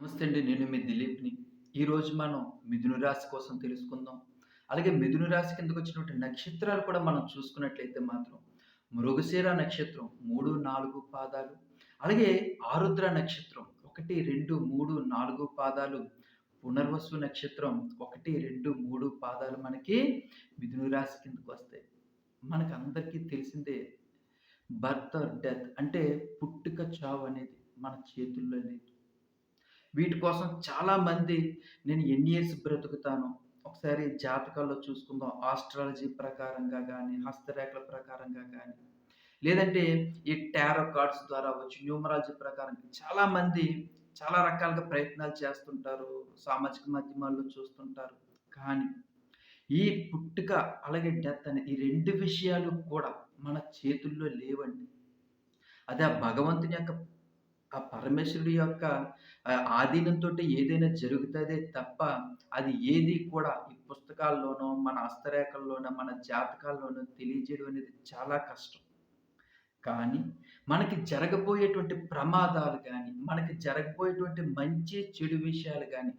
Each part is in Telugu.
నమస్తే అండి నేను మీ దిలీప్ని. ఈరోజు మనం మిథున రాశి కోసం తెలుసుకుందాం. అలాగే మిథున రాశి కిందకు వచ్చినటువంటి నక్షత్రాలు కూడా మనం చూసుకున్నట్లయితే మాత్రం మృగశీర నక్షత్రం మూడు నాలుగు పాదాలు అలాగే ఆరుద్ర నక్షత్రం ఒకటి రెండు మూడు నాలుగు పాదాలు పునర్వసు నక్షత్రం ఒకటి రెండు మూడు పాదాలు మనకి మిథున రాశి కిందకు వస్తాయి. మనకు అందరికీ తెలిసిందే బర్త్ డెత్ అంటే పుట్టుక చావు అనేది మన చేతుల్లో లేదు వీటి కోసం చాలామంది నేను ఎన్ని ఇయర్స్ బ్రతుకుతాను ఒకసారి జాతకాల్లో చూసుకుందాం. ఆస్ట్రాలజీ ప్రకారంగా కానీ హస్తరేఖల ప్రకారంగా కానీ లేదంటే ఈ టారో కార్డ్స్ ద్వారా వచ్చి న్యూమరాలజీ ప్రకారం చాలామంది చాలా రకాలుగా ప్రయత్నాలు చేస్తుంటారు సామాజిక మాధ్యమాల్లో చూస్తుంటారు. కానీ ఈ పుట్టుక అలాగే డెత్ అనే ఈ రెండు విషయాలు కూడా మన చేతుల్లో లేవండి. అదే ఆ భగవంతుని యొక్క ఆ పరమేశ్వరుడి యొక్క ఆధీనంతో ఏదైనా జరుగుతుందే తప్ప, అది ఏది కూడా ఈ పుస్తకాల్లోనో, మన హస్తరేఖల్లోనో, మన జాతకాల్లోనో తెలియజేయడం అనేది చాలా కష్టం. కానీ మనకి జరగబోయేటువంటి ప్రమాదాలు కానీ మనకి జరగబోయేటువంటి మంచి, చెడు విషయాలు కానీ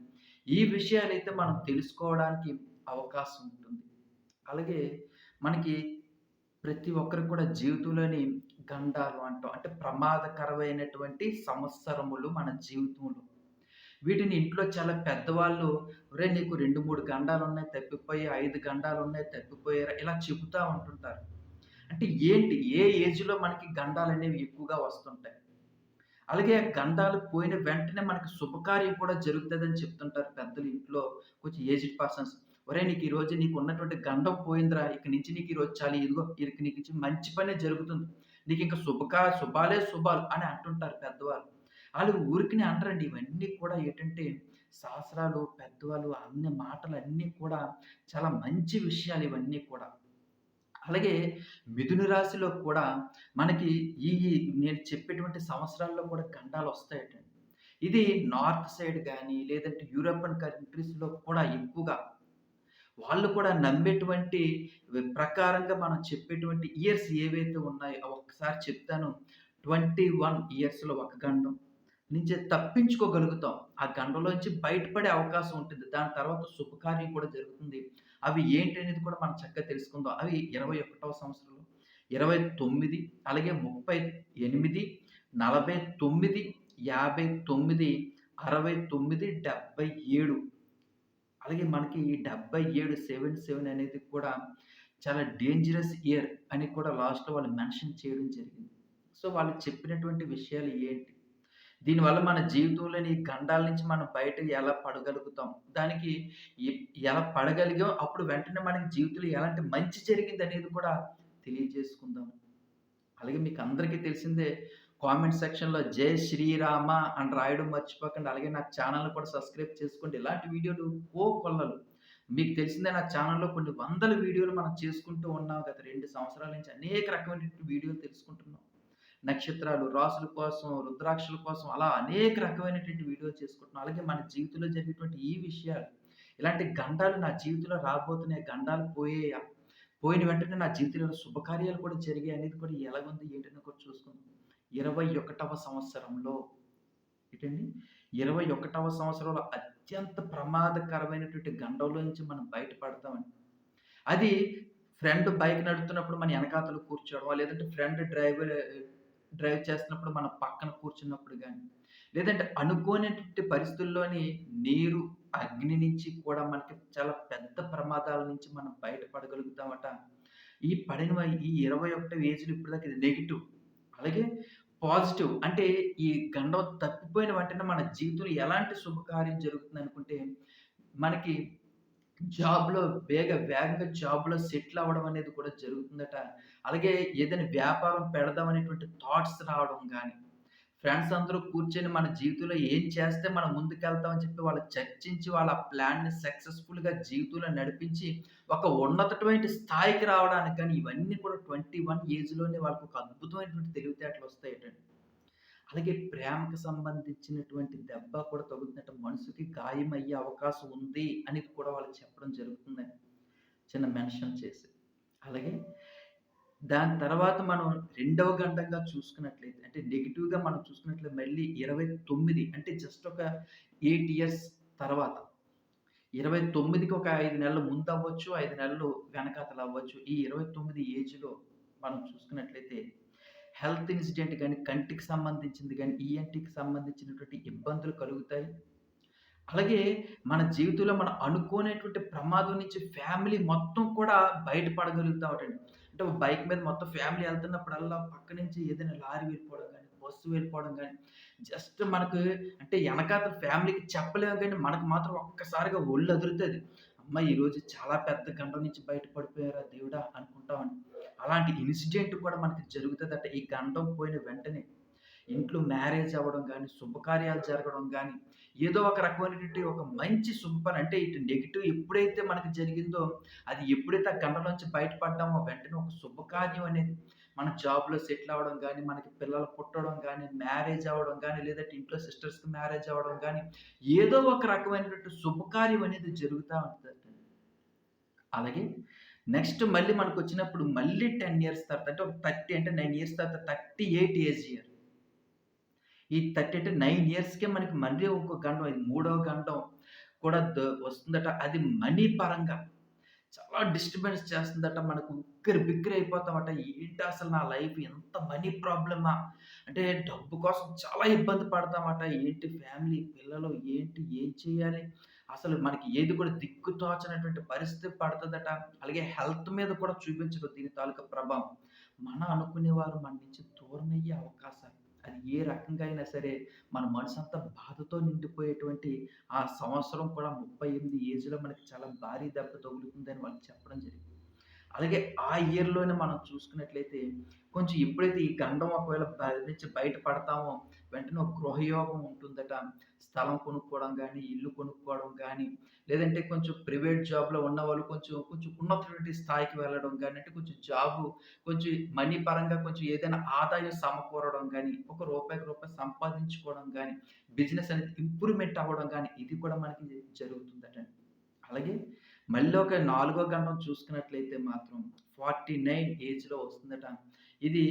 ఈ విషయాలైతే మనం తెలుసుకోవడానికి అవకాశం ఉంటుంది. అలాగే మనకి ప్రతి ఒక్కరికి కూడా జీవితంలోని గండాలు అంటాం. అంటే ప్రమాదకరమైనటువంటి సంవత్సరములు మన జీవితంలో. వీటిని ఇంట్లో చాలా పెద్దవాళ్ళు రే నీకు 2, 3 గండాలున్నాయి తప్పిపోయాయి. 5 గండాలున్నాయి తప్పిపోయాయిరా" ఇలా చెబుతూ ఉంటుంటారు. అంటే ఏంటి? ఏ ఏజ్‌లో మనకి గండాలు అనేవి ఎక్కువగా వస్తుంటాయి. అలాగే ఆ గండాలు పోయిన వెంటనే మనకి శుభకార్యం కూడా జరుగుతుందని చెప్తుంటారు పెద్దలు ఇంట్లో కొంచెం ఏజ్డ్ పర్సన్స్. ఒరే నీకు ఈరోజు నీకున్నటువంటి గండం పోయిందిరా. ఇక నుంచి నీకు ఈరోజు చాలా ఇదిగో ఇక నీకు నుంచి మంచి పనే జరుగుతుంది. నీకు ఇంకా శుభకా శుభాలే శుభాలు" అని అంటుంటారు పెద్దవాళ్ళు. వాళ్ళు ఊరికినే అంటారండి ఇవన్నీ కూడా ఏంటంటే శాస్త్రాలు, పెద్దవాళ్ళు అన్ని మాటలు అన్నీ కూడా చాలా మంచి విషయాలు ఇవన్నీ కూడా. అలాగే మిథున రాశిలో కూడా మనకి ఈ నేను చెప్పేటువంటి సంవత్సరాల్లో కూడా గండాలొస్తాయటండి. ఇది నార్త్ సైడ్ కానీ లేదంటే యూరోపియన్ కంట్రీస్‌లో కూడా ఎక్కువగా వాళ్ళు కూడా నమ్మేటువంటి ప్రకారంగా మనం చెప్పేటువంటి ఇయర్స్ ఏవైతే ఉన్నాయో ఒక్కసారి చెప్తాను. 21 ఇయర్స్‌లో ఒక గండం నుంచి తప్పించుకోగలుగుతాం. ఆ గండంలోంచి బయటపడే అవకాశం ఉంటుంది. దాని తర్వాత శుభకార్యం కూడా జరుగుతుంది. అవి ఏంటి అనేది కూడా మనం చక్కగా తెలుసుకుందాం. అవి 21వ సంవత్సరంలో, 29 అలాగే 38, 49, 59, 69, 77 అలాగే మనకి ఈ 77, 77 అనేది కూడా చాలా డేంజరస్ ఇయర్ అని కూడా లాస్ట్‌లో వాళ్ళు మెన్షన్ చేయడం జరిగింది. సో, వాళ్ళు చెప్పినటువంటి విషయాలు ఏంటి? దీనివల్ల మన జీవితంలోని గండాల నుంచి మనం బయటకి ఎలా పడగలుగుతాం? దానికి ఎలా పడగలిగాం? అప్పుడు వెంటనే మనకి జీవితంలో ఎలాంటి మంచి జరిగింది అనేది కూడా తెలియజేసుకుందాం. అలాగే మీకు అందరికీ తెలిసిందే కామెంట్ సెక్షన్‌లో జై శ్రీరామ అని రాయడం మర్చిపోకండి. అలాగే నా ఛానల్ని కూడా సబ్స్క్రైబ్ చేసుకోండి. ఇలాంటి వీడియోలు కోకొల్లలు. మీకు తెలిసిందే నా ఛానల్లో కొన్ని వందల వీడియోలు మనం చేసుకుంటూ ఉన్నాం. గత రెండు సంవత్సరాల నుంచి అనేక రకమైనటువంటి వీడియోలు తెలుసుకుంటున్నాం. నక్షత్రాలు, రాసుల కోసం, రుద్రాక్షల కోసం అలా అనేక రకమైనటువంటి వీడియోలు చేసుకుంటున్నాం. అలాగే మన జీవితంలో జరిగేటువంటి ఈ విషయాలు, ఇలాంటి గండాలు నా జీవితంలో రాబోతున్నాయి. గండాలు పోయేయా పోయిన వెంటనే నా జీవితంలో శుభకార్యాలు కూడా జరిగాయి అనేది కూడా ఎలాగుంది ఏంటని కూడా చూసుకుందాం. 21వ సంవత్సరంలో ఏంటండి? 21వ సంవత్సరంలో అత్యంత ప్రమాదకరమైనటువంటి గండంలో నుంచి మనం బయటపడతామండి. అది ఫ్రెండ్ బైక్ నడుపుతున్నప్పుడు మన వెనకాతలు కూర్చోవడం లేదంటే ఫ్రెండ్ డ్రైవర్ డ్రైవ్ చేస్తున్నప్పుడు మన పక్కన కూర్చున్నప్పుడు కానీ లేదంటే అనుకోనేటువంటి పరిస్థితుల్లోని నీరు, అగ్ని నుంచి కూడా మనకి చాలా పెద్ద ప్రమాదాల నుంచి మనం బయటపడగలుగుతామట. ఈ పడిన ఈ ఇరవై 21 ఏజ్‌లో ఇప్పటిదాకా ఇది నెగిటివ్ అలాగే పాజిటివ్ అంటే ఈ గండం తప్పిపోయిన వెంటనే మన జీవితంలో ఎలాంటి శుభకార్యం జరుగుతుంది అనుకుంటే మనకి జాబ్‌లో వేగ వేగంగా జాబ్‌లో సెటిల్ అవ్వడం అనేది కూడా జరుగుతుందట. అలాగే ఏదైనా వ్యాపారం పెడదాం అనేటువంటి థాట్స్ రావడం కానీ ఫ్రెండ్స్ అందరూ కూర్చొని మన జీవితంలో ఏం చేస్తే మనం ముందుకెళ్తాం అని చెప్పి వాళ్ళు చర్చించి వాళ్ళ ప్లాన్‌ని సక్సెస్‌ఫుల్‌గా జీవితంలో నడిపించి ఒక ఉన్నతమైన స్థాయికి రావడానికి కానీ ఇవన్నీ కూడా 21 ఏజ్‌లోనే వాళ్ళకి ఒక అద్భుతమైనటువంటి తెలివితేటలు వస్తాయటండి. అలాగే ప్రేమకు సంబంధించినటువంటి దెబ్బ కూడా తగులుతుందట. మనసుకి గాయమయ్యే అవకాశం ఉంది అనేది కూడా వాళ్ళకి చెప్పడం జరుగుతుందండి. చిన్న మెన్షన్ చేసి. అలాగే దాని తర్వాత మనం రెండవ గంటంగా చూసుకున్నట్లయితే అంటే నెగిటివ్గా మనం చూసుకున్నట్లయితే మళ్ళీ 29 అంటే జస్ట్ ఒక ఎయిట్ ఇయర్స్ తర్వాత 29కి ఒక ఐదు నెలలు ముందు అవ్వచ్చు ఐదు నెలలు వెనకాతల అవ్వచ్చు. ఈ 29 ఏజ్‌లో మనం చూసుకున్నట్లయితే హెల్త్ ఇన్సిడెంట్ కానీ కంటికి సంబంధించింది కానీ ఈఎన్‌టీకి సంబంధించినటువంటి ఇబ్బందులు కలుగుతాయి. అలాగే మన జీవితంలో మనం అనుకోనటువంటి ప్రమాదం నుంచి ఫ్యామిలీ మొత్తం కూడా బయటపడగలుగుతామటండి. అంటే బైక్ మీద మొత్తం ఫ్యామిలీ వెళ్తున్నప్పుడల్లా పక్క నుంచి ఏదైనా లారీ వెళ్ళిపోవడం కానీ బస్సు వెళ్ళిపోవడం కానీ జస్ట్ మనకు అంటే వెనకాత ఫ్యామిలీకి చెప్పలేము కానీ మనకు మాత్రం ఒక్కసారిగా ఒళ్ళు అదురుతుంది అమ్మ! ఈరోజు చాలా పెద్ద గంట నుంచి బయట పడిపోయారా దేవుడా! అనుకుంటామని అలాంటి ఇన్సిడెంట్ కూడా మనకి జరుగుతుంది అంటే ఈ గండం పోయిన వెంటనే. ఇంట్లో మ్యారేజ్ అవ్వడం కానీ శుభకార్యాలు జరగడం కానీ ఏదో ఒక రకమైనటువంటి ఒక మంచి శుభపని అంటే ఇటు నెగిటివ్ ఎప్పుడైతే మనకి జరిగిందో, అది ఎప్పుడైతే ఆ గండంలోంచి బయటపడ్డామో వెంటనే ఒక శుభకార్యం అనేది మన జాబ్‌లో సెటిల్ అవ్వడం కానీ మనకి పిల్లలు పుట్టడం కానీ మ్యారేజ్ అవ్వడం కానీ లేదంటే ఇంట్లో సిస్టర్స్‌కి మ్యారేజ్ అవ్వడం కానీ ఏదో ఒక రకమైనటువంటి శుభకార్యం అనేది జరుగుతూ ఉంటుంది అలాగే నెక్స్ట్ మళ్ళీ మనకు వచ్చినప్పుడు మళ్ళీ 10 ఇయర్స్ తర్వాత అంటే ఒక 30 అంటే నైన్ ఇయర్స్ తర్వాత 38 ఏజ్ ఇయర్. ఈ థర్టీ టు నైన్ ఇయర్స్‌కే మనకి మళ్ళీ ఇంకో గండం ఇది మూడవ గండం కూడా వస్తుందట. అది మనీ పరంగా చాలా డిస్టర్బెన్స్ చేస్తుందట. మనకు ఉక్కిరి బిక్కిరి అయిపోతామట. ఏంటి అసలు నా లైఫ్ ఎంత మనీ ప్రాబ్లమా? అంటే డబ్బు కోసం చాలా ఇబ్బంది పడతామట. ఏంటి ఫ్యామిలీ, పిల్లలు ఏంటి? ఏం చేయాలి? అసలు మనకి ఏది కూడా దిక్కు తోచనటువంటి పరిస్థితి పడుతుందట అలాగే హెల్త్ మీద కూడా చూపించదు దీని తాలూకా ప్రభావం. మన అనుకునేవారు మన నుంచి దూరమయ్యే అవకాశాలు. అది ఏ రకంగా అయినా సరే మన మనసు అంతా బాధతో నిండిపోయేటువంటి ఆ సంవత్సరం కూడా 38 ఏజ్‌లో మనకి చాలా భారీ దెబ్బ తగులుతుందని వాళ్ళు చెప్పడం జరిగింది. అలాగే ఆ ఇయర్‌లోనే మనం చూసుకున్నట్లయితే కొంచెం ఎప్పుడైతే ఈ గండం ఒకవేళ నుంచి బయట పడతామో వెంటనే ఒక గృహయోగం ఉంటుందట. స్థలం కొనుక్కోవడం కానీ ఇల్లు కొనుక్కోవడం కానీ లేదంటే కొంచెం ప్రైవేట్ జాబ్‌లో ఉన్న వాళ్ళు కొంచెం, కొంచెం ఉన్నతమైనటువంటి స్థాయికి వెళ్ళడం కానీ అంటే కొంచెం జాబు కొంచెం మనీ పరంగా కొంచెం ఏదైనా ఆదాయం సమకూరడం కానీ ఒక రూపాయికి రూపాయి సంపాదించుకోవడం కానీ బిజినెస్ అనేది ఇంప్రూవ్‌మెంట్ అవ్వడం కానీ ఇది కూడా మనకి జరుగుతుందట అలాగే మళ్ళీ ఒక నాలుగో గండం చూసుకున్నట్లయితే మాత్రం 49 ఏజ్‌లో వస్తుందట. ఇది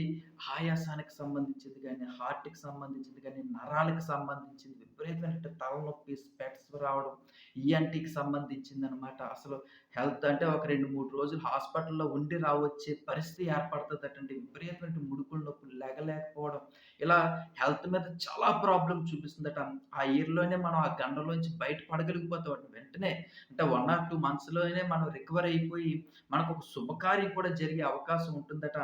ఆయాసానికి సంబంధించింది కానీ హార్ట్‌కి సంబంధించింది కానీ నరాలకు సంబంధించింది విపరీతమైన తలనొప్పి, స్పెక్ట్స్ రావడం, ఈఎన్‌టీకి సంబంధించింది అనమాట అసలు హెల్త్ అంటే ఒక 2, 3 రోజులు హాస్పిటల్‌లో ఉండి రావచ్చే పరిస్థితి ఏర్పడుతుంది అంటే విపరీతమైన ముడుకుల నొప్పులు, లేగలేకపోవడం ఇలా హెల్త్ మీద చాలా ప్రాబ్లం చూపిస్తుందట. ఆ ఇయర్‌లోనే మనం ఆ గండలోంచి బయట పడగలిగిపోతాం వెంటనే. అంటే వన్ ఆర్ టూ మంత్స్‌లోనే మనం రికవర్ అయిపోయి, ఒక శుభకార్యం కూడా జరిగే అవకాశం ఉంటుందట.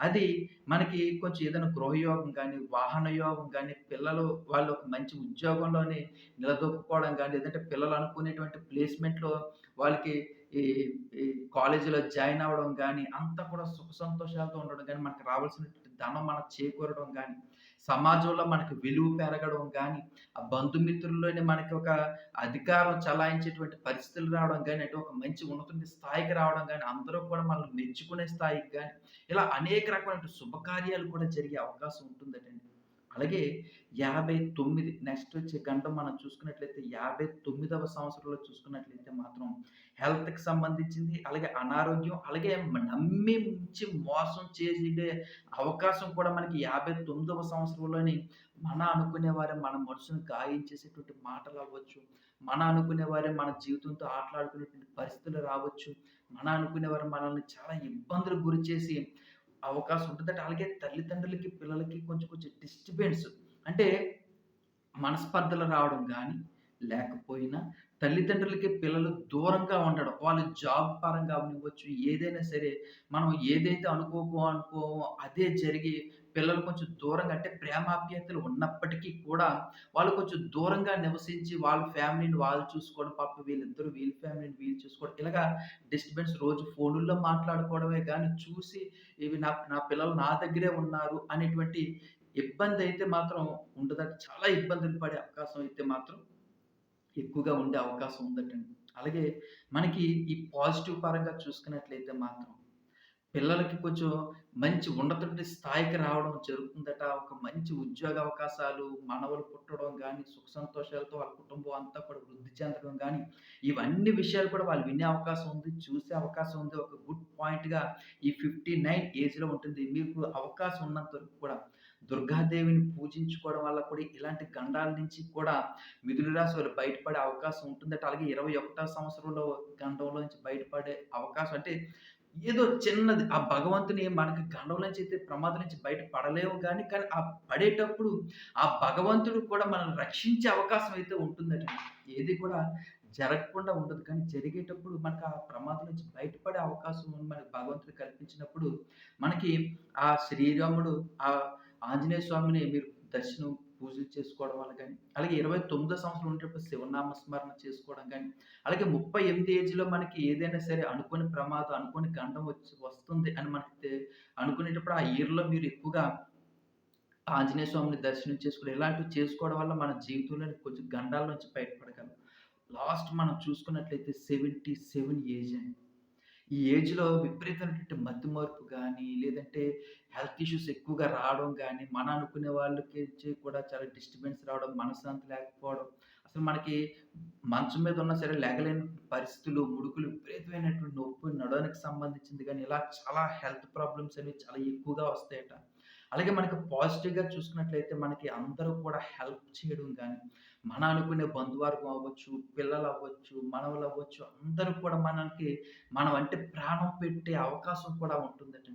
అది మనకి కొంచెం ఏదైనా గృహయోగం కానీ వాహన యోగం కానీ పిల్లలు వాళ్ళు ఒక మంచి ఉద్యోగంలోనే నిలదొక్కుకోవడం కానీ లేదంటే పిల్లలు అనుకునేటువంటి ప్లేస్‌మెంట్‌లో వాళ్ళకి ఈ ఈ కాలేజీలో జాయిన్ అవ్వడం కానీ అంతా కూడా సుఖ సంతోషాలతో ఉండడం కానీ మనకు రావాల్సినటువంటి ధనం మనకు చేకూరడం కానీ సమాజంలో మనకి విలువ పెరగడం కానీ ఆ బంధుమిత్రుల్లోనే మనకి ఒక అధికారం చలాయించేటువంటి పరిస్థితులు రావడం కానీ అంటే ఒక మంచి ఉన్నతమైన స్థాయికి రావడం కానీ అందరూ కూడా మనల్ని మెచ్చుకునే స్థాయికి కానీ ఇలా అనేక రకమైన శుభకార్యాలు కూడా జరిగే అవకాశం ఉంటుందటండి. అలాగే 59 నెక్స్ట్ వచ్చే గంట మనం చూసుకున్నట్లయితే 59వ సంవత్సరంలో చూసుకున్నట్లయితే మాత్రం హెల్త్‌కి సంబంధించింది, అలాగే అనారోగ్యం, అలాగే నమ్మి మించి మోసం చేసే అవకాశం కూడా మనకి 59వ సంవత్సరంలోని మన అనుకునేవారే మన మనసును గాయం చేసేటువంటి మాటలవ్వచ్చు, మన అనుకునేవారే మన జీవితంతో ఆటలాడుకునేటువంటి పరిస్థితులు రావచ్చు, మన అనుకునేవారు మనల్ని చాలా ఇబ్బందులకు గురిచేసి అవకాశం ఉంటదట. అలాగే తల్లిదండ్రులకి, పిల్లలకి కొంచెం కొంచెం డిస్టర్బెన్స్ అంటే మనస్పర్ధలు రావడం కానీ లేకపోయినా తల్లిదండ్రులకి పిల్లలు దూరంగా ఉండడం. వాళ్ళు జాబ్ పరంగా అవ్వచ్చు ఏదైనా సరే మనం ఏదైతే అనుకోకో అనుకోమో అదే జరిగి పిల్లలు కొంచెం దూరంగా అంటే ప్రేమాప్యతలు ఉన్నప్పటికీ కూడా వాళ్ళు కొంచెం దూరంగా నివసించి వాళ్ళ ఫ్యామిలీని వాళ్ళు చూసుకోవడం, పాప వీళ్ళిద్దరూ వీళ్ళ ఫ్యామిలీని వీళ్ళు చూసుకోవడం. ఇలాగా డిస్టర్బెన్స్ రోజు ఫోనుల్లో మాట్లాడుకోవడమే కానీ చూసి ఇవి నా నా పిల్లలు నా దగ్గరే ఉన్నారు అనేటువంటి ఇబ్బంది అయితే మాత్రం ఉండదు చాలా ఇబ్బందులు పడే అవకాశం అయితే మాత్రం ఎక్కువగా ఉండే అవకాశం ఉందటండి. అలాగే మనకి ఈ పాజిటివ్ పరంగా చూసుకున్నట్లయితే మాత్రం పిల్లలకి కొంచెం మంచి ఉన్నతమైన స్థాయికి రావడం జరుగుతుందట. ఒక మంచి ఉద్యోగ అవకాశాలు, మనవలు పుట్టడం కానీ సుఖ సంతోషాలతో వాళ్ళ కుటుంబం అంతా కూడా వృద్ధి చెందడం కానీ ఇవన్నీ విషయాలు కూడా వాళ్ళు వినే అవకాశం ఉంది. చూసే అవకాశం ఉంది. ఒక గుడ్ పాయింట్‌గా ఈ 59 ఏజ్‌లో ఉంటుంది. మీకు అవకాశం ఉన్నంత వరకు కూడా దుర్గాదేవిని పూజించుకోవడం వల్ల కూడా ఇలాంటి గండాల నుంచి కూడా మిథున రాశి వాళ్ళు బయటపడే అవకాశం ఉంటుందట. అలాగే 21వ సంవత్సరంలో గండంలో నుంచి బయటపడే అవకాశం అంటే ఏదో చిన్నది ఆ భగవంతుని మనకి గండం నుంచి అయితే ప్రమాదం నుంచి బయట పడలేవు కానీ కానీ ఆ పడేటప్పుడు ఆ భగవంతుడు కూడా మనల్ని రక్షించే అవకాశం అయితే ఉంటుందట. ఏది కూడా జరగకుండా ఉండదు. కానీ జరిగేటప్పుడు మనకు ఆ ప్రమాదం నుంచి బయటపడే అవకాశం మనకి భగవంతుడు కల్పించినప్పుడు, మనకి ఆ శ్రీరాముడు ఆ ఆంజనేయ స్వామిని మీరు దర్శనం, పూజలు చేసుకోవడం వల్ల కానీ అలాగే 29 సంవత్సరం ఉండేటప్పుడు శివనామ స్మరణ చేసుకోవడం కానీ అలాగే 38 ఏజ్‌లో మనకి ఏదైనా సరే అనుకోని ప్రమాదం, అనుకోని గండం వచ్చి వస్తుంది అని మనకి అనుకునేటప్పుడు ఆ ఇయర్‌లో మీరు ఎక్కువగా ఆంజనేయ స్వామిని దర్శనం చేసుకోవడం, ఇలాంటివి చేసుకోవడం వల్ల మన జీవితంలో కొంచెం గండాల నుంచి బయటపడగలం. లాస్ట్ మనం చూసుకున్నట్లయితే 77 ఏజ్ అండి. ఈ ఏజ్‌లో విపరీతమైనటువంటి మద్దు మార్పు కానీ లేదంటే హెల్త్ ఇష్యూస్ ఎక్కువగా రావడం కానీ మన అనుకునే వాళ్ళకి కూడా చాలా డిస్టర్బెన్స్ రావడం, మనశ్శాంతి లేకపోవడం, అసలు మనకి మంచం మీద ఉన్నా సరే లేగలేని పరిస్థితులు, ముడుకులు, విపరీతమైనటువంటి నొప్పి, నడవడానికి సంబంధించింది కానీ ఇలా చాలా హెల్త్ ప్రాబ్లమ్స్ అనేవి చాలా ఎక్కువగా వస్తాయట. అలాగే మనకి పాజిటివ్‌గా చూసుకున్నట్లయితే మనకి అందరూ కూడా హెల్ప్ చేయడం కానీ మన అనుకునే బంధువర్గం అవ్వచ్చు, పిల్లలు అవ్వచ్చు మనవలవ్వచ్చు, అందరూ కూడా మనకి మనం అంటే ప్రాణం పెట్టే అవకాశం కూడా ఉంటుందట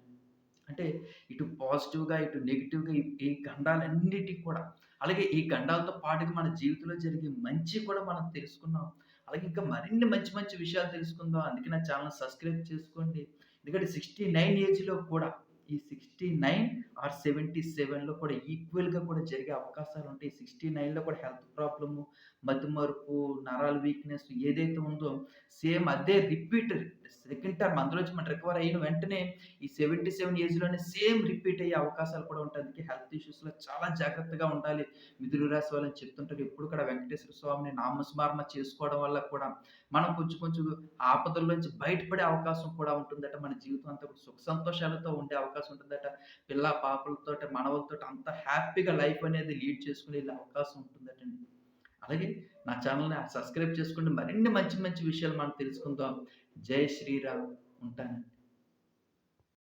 అంటే ఇటు పాజిటివ్‌గా, ఇటు నెగిటివ్గా ఈ గండాలన్నిటికి కూడా అలాగే ఈ గండాలతో పాటుగా మన జీవితంలో జరిగే మంచి కూడా మనం తెలుసుకున్నాం. అలాగే ఇంకా మరిన్ని మంచి మంచి విషయాలు తెలుసుకుందాం. అందుకే నా ఛానల్ సబ్స్క్రైబ్ చేసుకోండి. ఎందుకంటే 69 ఏజ్‌లో కూడా ఈ 69 ఆర్ 77లో కూడా ఈక్వల్‌గా కూడా జరిగే అవకాశాలు ఉంటాయి సిక్స్టీ నైన్లో కూడా హెల్త్ ప్రాబ్లము, మతిమరుపు, నరాల వీక్‌నెస్ ఏదైతే ఉందో సేమ్ అదే రిపీట్ సెకండ్ టర్మ్ అందులోంచి మనం రికవర్ అయిన వెంటనే ఈ 77 ఏజ్‌లోనే సేమ్ రిపీట్ అయ్యే అవకాశాలు కూడా ఉంటాయి. అందుకే హెల్త్ ఇష్యూస్‌లో చాలా జాగ్రత్తగా ఉండాలి. మిథులు రాశి వాళ్ళని చెప్తుంటారు. ఎప్పుడు కూడా వెంకటేశ్వర స్వామిని నామస్మరణ చేసుకోవడం వల్ల కూడా మనం కొంచెం కొంచెం ఆపదల నుంచి బయటపడే అవకాశం కూడా ఉంటుందట. మన జీవితం అంతా సుఖ సంతోషాలతో ఉండే అవకాశం ఉంటుందట. పిల్ల పాపలతో మనవలతో అంత హ్యాపీగా లైఫ్ అనేది లీడ్ చేసుకునే అవకాశం ఉంటుందటండి. అలాగే నా ఛానల్ని సబ్స్క్రైబ్ చేసుకోండి. మరిన్ని మంచి మంచి విషయాలు మనం తెలుసుకుందాం. జై శ్రీరామ్. ఉంటానండి.